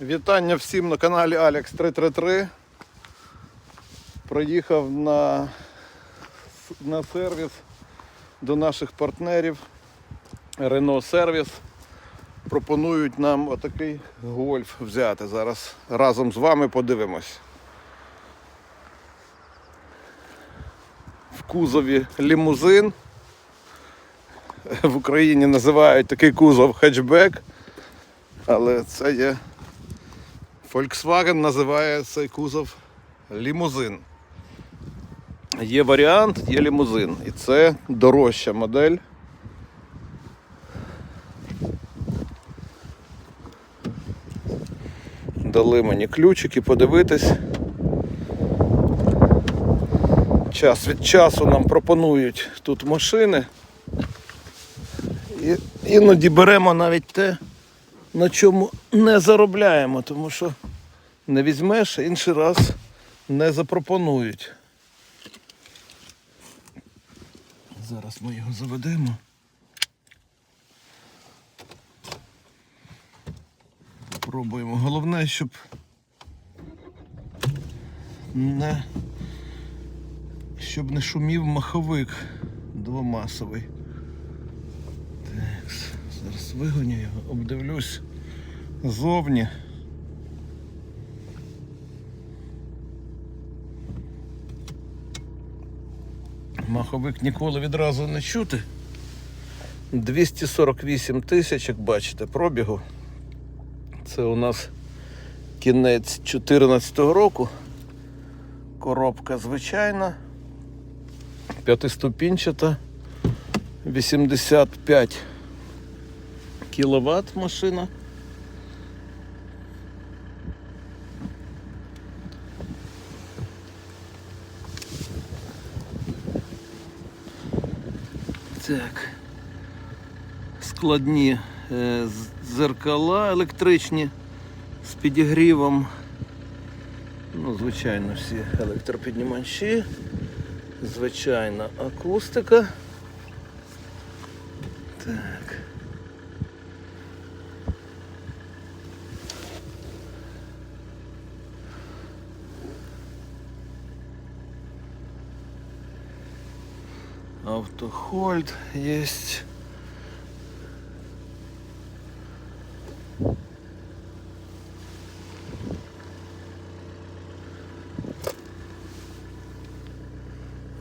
Вітання всім на каналі Alex 333. Приїхав на, на сервіс до наших партнерів Renault Service. Пропонують нам отакий гольф взяти. Зараз разом з вами подивимось. В кузові лімузин. В Україні називають такий кузов хетчбек, але це є Volkswagen називає цей кузов лімузин. Є варіант, є лімузин. І це дорожча модель. Дали мені ключики подивитись. Час від часу нам пропонують тут машини. І іноді беремо навіть те, на чому не заробляємо, тому що не візьмеш, інший раз не запропонують. Зараз ми його заведемо. Пробуємо. Головне, щоб не щоб не шумів маховик двомасовий. Так, зараз вигоню його, обдивлюсь зовні. Маховик ніколи відразу не чути. 248 тисяч, як бачите, пробігу. Це у нас кінець 2014 року. Коробка звичайна. П'ятиступінчата. 85 кіловат машина. Так. Складні е, зеркала електричні з підігрівом. Ну, звичайно, всі електропіднімачі. Звичайна акустика. Так. Автохольд есть.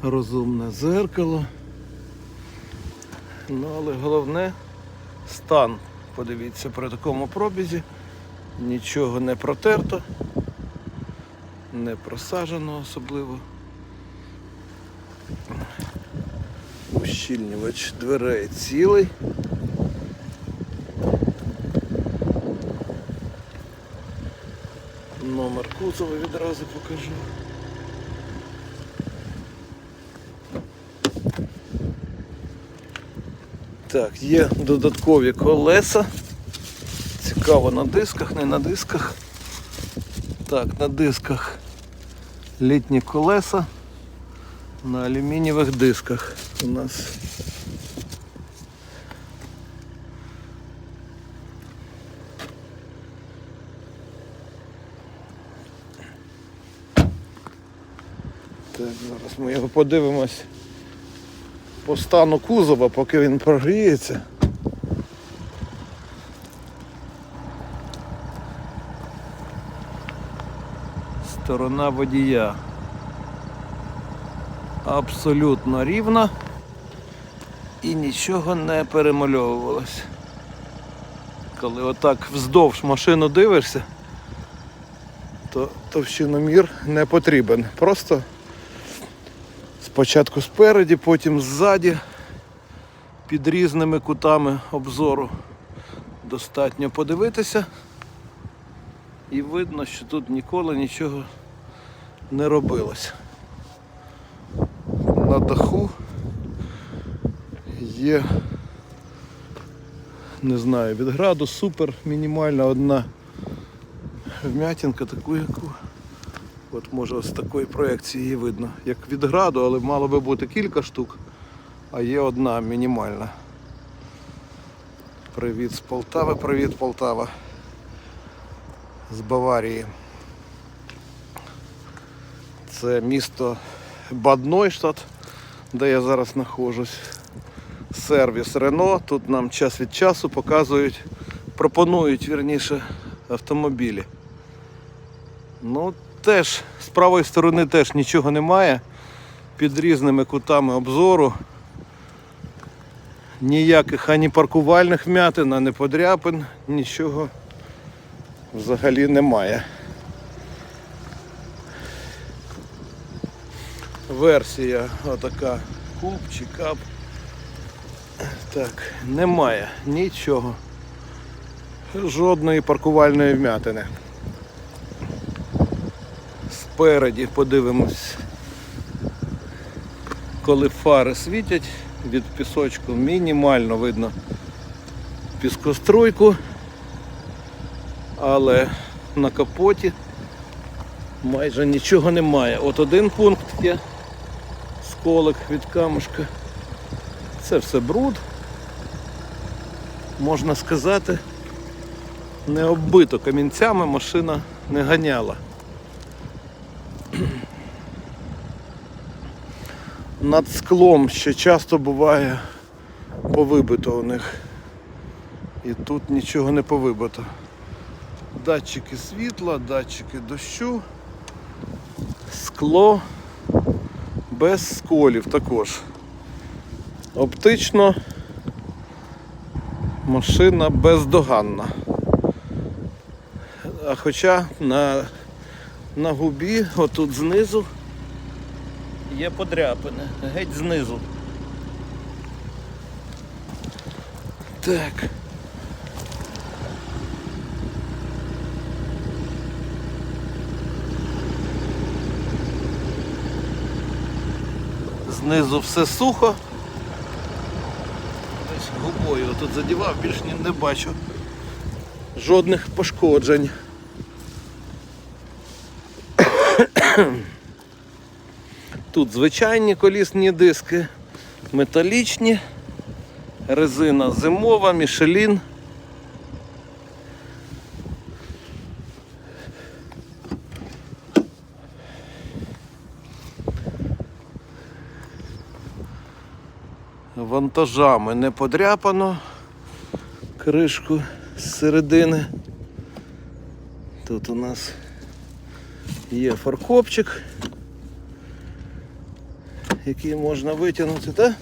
Розумне зеркало. Ну, але головне стан. Подивіться при такому пробізі. Нічого не протерто, не просажено особливо. Ущільнювач дверей цілий. Номер кузова відразу покажу. Так, є додаткові колеса. Цікаво на дисках, не на дисках. Так, на дисках літні колеса. На алюмінієвих дисках у нас. Так, зараз ми його подивимось по стану кузова, поки він прогріється. Сторона водія абсолютно рівна і нічого не перемальовувалось. Коли отак вздовж машину дивишся, то товщиномір не потрібен. Просто спочатку спереді, потім ззаді, під різними кутами обзору достатньо подивитися. І видно, що тут ніколи нічого не робилось. На даху є, не знаю, від граду супер мінімальна одна вмятинка, таку яку. От може з такої проекції видно. Як від граду, але мало би бути кілька штук, а є одна мінімальна. Привіт з Полтави, привіт Полтава. з Баварії. Це місто Баднойштадт, де я зараз знаходжусь. Сервіс Рено. Тут нам час від часу показують, пропонують вірніше автомобілі. Ну, теж з правої сторони теж нічого немає. Під різними кутами обзору. Ніяких ані паркувальних вмятин, ані подряпин, нічого взагалі немає. Версія отака куб чи кап. Так, немає нічого. Жодної паркувальної вмятини. Спереді подивимось, коли фари світять від пісочку, мінімально видно піскоструйку, але на капоті майже нічого немає. От один пункт є, сколик від камушка. Це все бруд, можна сказати, не оббито камінцями машина не ганяла. Над склом ще часто буває повибито у них. І тут нічого не повибито. Датчики світла, датчики дощу, скло без сколів також. Оптично машина бездоганна. А хоча на, на губі, отут знизу, є подряпини, геть знизу. Так. Знизу все сухо. Губою тут задівав, більш не бачу. Жодних пошкоджень. Тут звичайні колісні диски, металічні, резина зимова, мішелін. Вантажами не подряпано кришку з середини. Тут у нас є фаркопчик, який можна витягнути, так?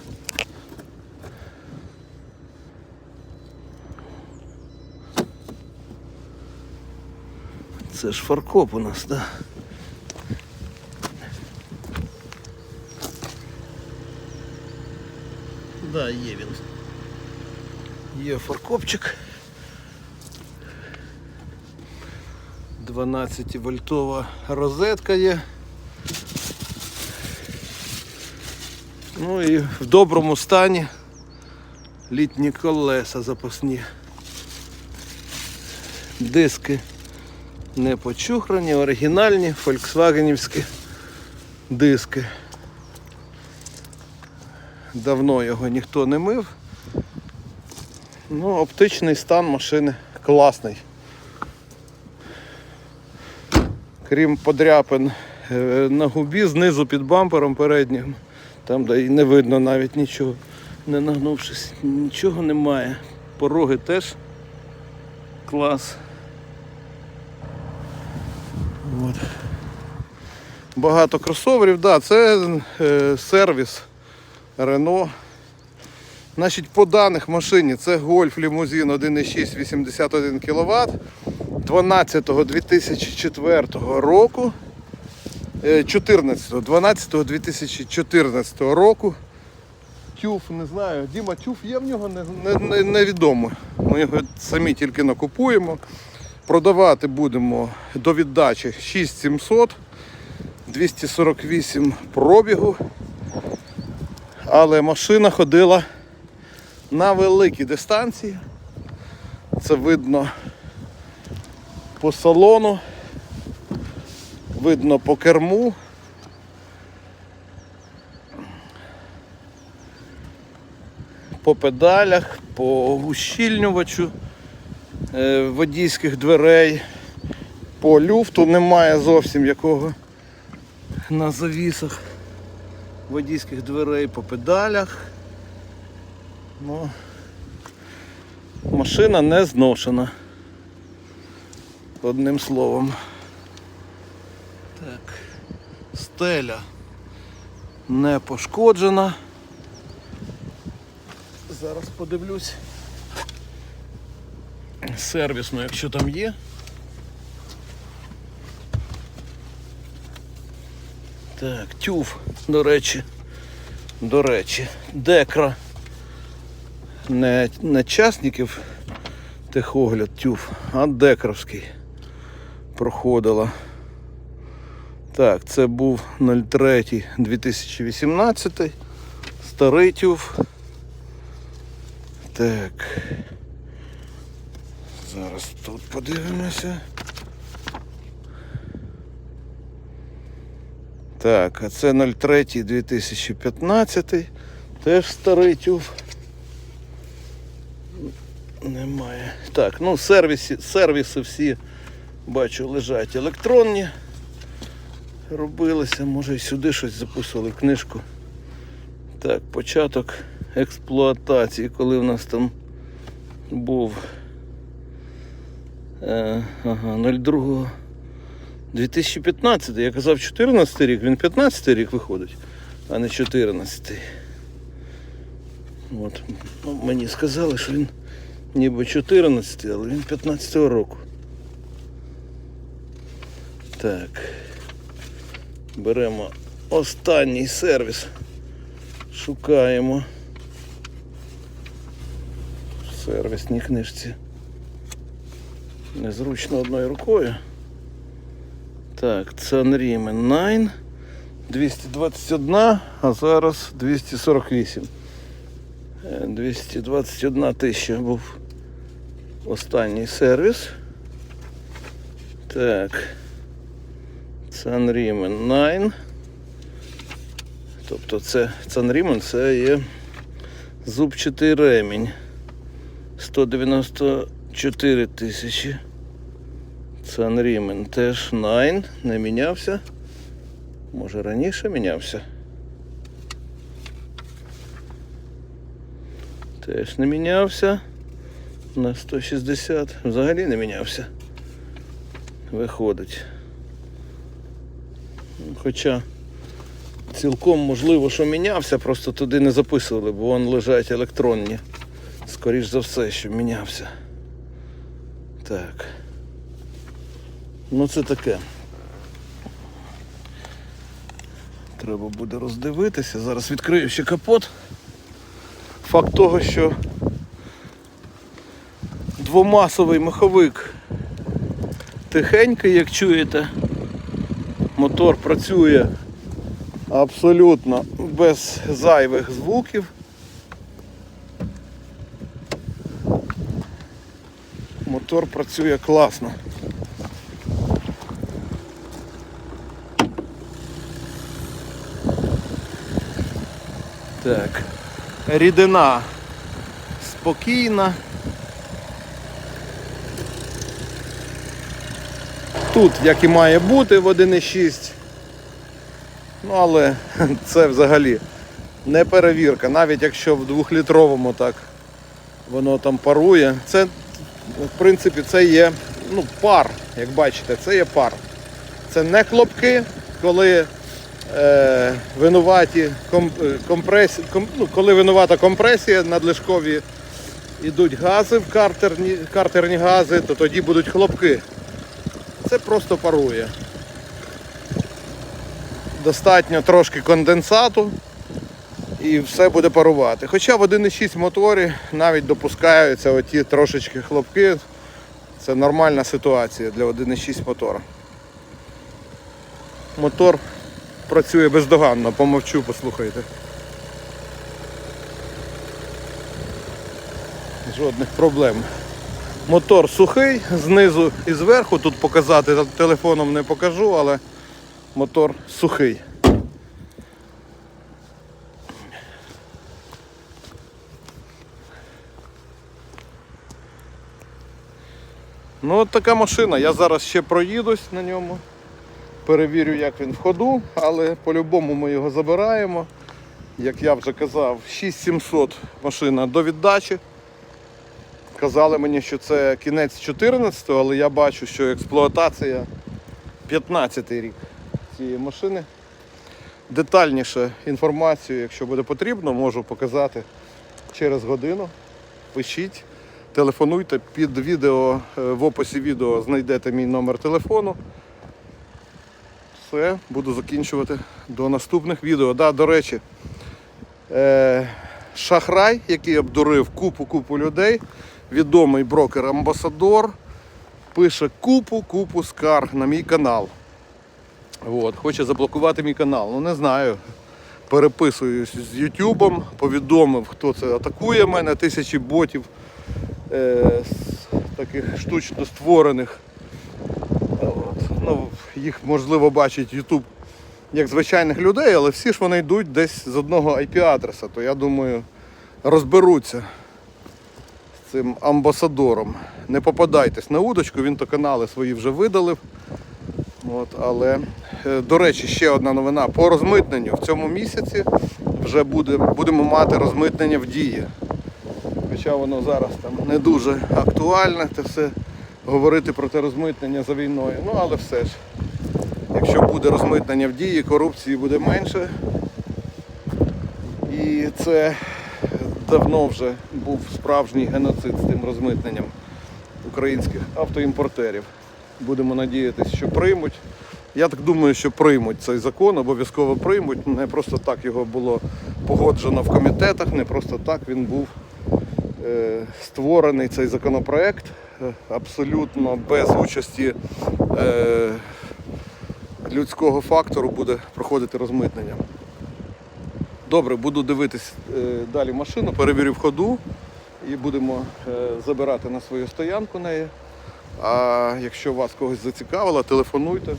Це ж фаркоп у нас, так? Да, є він. Є фаркопчик. 12 вольтова розетка є. Ну і в доброму стані літні колеса запасні. Диски не почухрані, оригінальні, фольксвагенівські диски. Давно його ніхто не мив. Ну, оптичний стан машини класний. Крім подряпин е, на губі, знизу під бампером переднім, там де і не видно навіть нічого, не нагнувшись, нічого немає. Пороги теж клас. От. Багато кросоверів, да, це е, сервіс Рено. Значить, по даних машині це Golf лімузин 1,6 81 кВт 12-2004 року. 14 12 2014 року. Тюф, не знаю, Діма Тюф є в нього, не, не, не. Ми його самі тільки накупуємо. Продавати будемо до віддачі 6700, 248 пробігу. Але машина ходила на великій дистанції. Це видно по салону, видно по керму. По педалях, по ущільнювачу е, водійських дверей, По люфту немає зовсім якого на завісах водійських дверей по педалях. Ну, машина не зношена. Одним словом. Так. Стеля не пошкоджена. Зараз подивлюсь. Сервісно, якщо там є. Так, тюф, до речі. До речі, декра. Не, не часників техогляд тюф, а декровський проходила. Так, це був 03 2018. Старий тюф. Так. Зараз тут подивимося. Так, а це 03 2015. Теж старий тюф. Немає. Так, ну сервіси, сервіси всі бачу лежать електронні. Робилися, може і сюди щось записували книжку. Так, початок експлуатації, коли в нас там був е, ага, 02 2015, я казав 14 рік, він 15 рік виходить, а не 14. От. Ну, мені сказали, що він ніби 14, але він 15 року. Так. Беремо останній сервіс. Шукаємо. В сервісній книжці. Незручно одною рукою. Так, Цанрімен 9. 221, а зараз 248. Е, 221 тисяча був останній сервіс. Так. Цанрімен 9. Тобто це Цанрімен це є зубчатий ремінь. 194 тисячі. Цанрімен теж 9, не мінявся. Може раніше мінявся. Теж не мінявся. На 160 взагалі не мінявся. Виходить. Хоча цілком можливо, що мінявся, просто туди не записували, бо вон лежать електронні. Скоріш за все, що мінявся. Так. Ну це таке. Треба буде роздивитися. Зараз відкрию ще капот. Факт того, що двомасовий маховик тихенький, як чуєте. Мотор працює абсолютно без зайвих звуків. Мотор працює класно. Так. Рідина спокійна. Тут, як і має бути в 1.6. Ну, але це взагалі не перевірка. Навіть якщо в двохлітровому так воно там парує. Це, в принципі, це є ну, пар, як бачите, це є пар. Це не хлопки, коли винуваті ком, е, компресі, ком, ну, коли винувата компресія, надлишкові йдуть гази в картерні, картерні гази, то тоді будуть хлопки. Це просто парує. Достатньо трошки конденсату і все буде парувати. Хоча в 1.6 моторі навіть допускаються оті трошечки хлопки. Це нормальна ситуація для 1.6 мотора. Мотор працює бездоганно, помовчу, послухайте. Жодних проблем. Мотор сухий, знизу і зверху, тут показати телефоном не покажу, але мотор сухий. Ну от така машина. Я зараз ще проїдусь на ньому. Перевірю, як він в ходу, але по-любому ми його забираємо. Як я вже казав, 6700 машина до віддачі. Казали мені, що це кінець 14-го, але я бачу, що експлуатація 15-й рік цієї машини. Детальніше інформацію, якщо буде потрібно, можу показати через годину. Пишіть, телефонуйте під відео, е, в описі відео знайдете мій номер телефону. Все, буду закінчувати до наступних відео. Да, до речі, е, шахрай, який обдурив купу-купу людей, відомий брокер-амбасадор, пише купу-купу скарг на мій канал. От, хоче заблокувати мій канал. Ну не знаю. Переписуюсь з Ютубом, повідомив, хто це атакує мене, тисячі ботів е, таких штучно створених. Ну, їх можливо бачить Ютуб як звичайних людей, але всі ж вони йдуть десь з одного IP-адреса, то я думаю, розберуться з цим амбасадором. Не попадайтесь на удочку, він то канали свої вже видалив. От, але, е, до речі, ще одна новина. По розмитненню в цьому місяці вже буде, будемо мати розмитнення в дії. Хоча воно зараз там не дуже актуальне, це все говорити про те розмитнення за війною. Ну але все ж, якщо буде розмитнення в дії, корупції буде менше. І це давно вже був справжній геноцид з тим розмитненням українських автоімпортерів. Будемо надіятися, що приймуть. Я так думаю, що приймуть цей закон, обов'язково приймуть. Не просто так його було погоджено в комітетах, не просто так він був е, створений цей законопроект абсолютно без участі е, людського фактору буде проходити розмитнення. Добре, буду дивитись е, далі машину, перевірю в ходу і будемо е, забирати на свою стоянку неї. А якщо вас когось зацікавило, телефонуйте.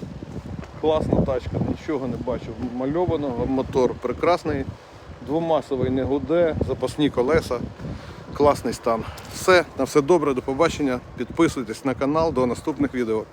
Класна тачка, нічого не бачу мальованого, мотор прекрасний, двомасовий не гуде, запасні колеса, класний стан. Все, на все добре, до побачення. Підписуйтесь на канал, до наступних відео.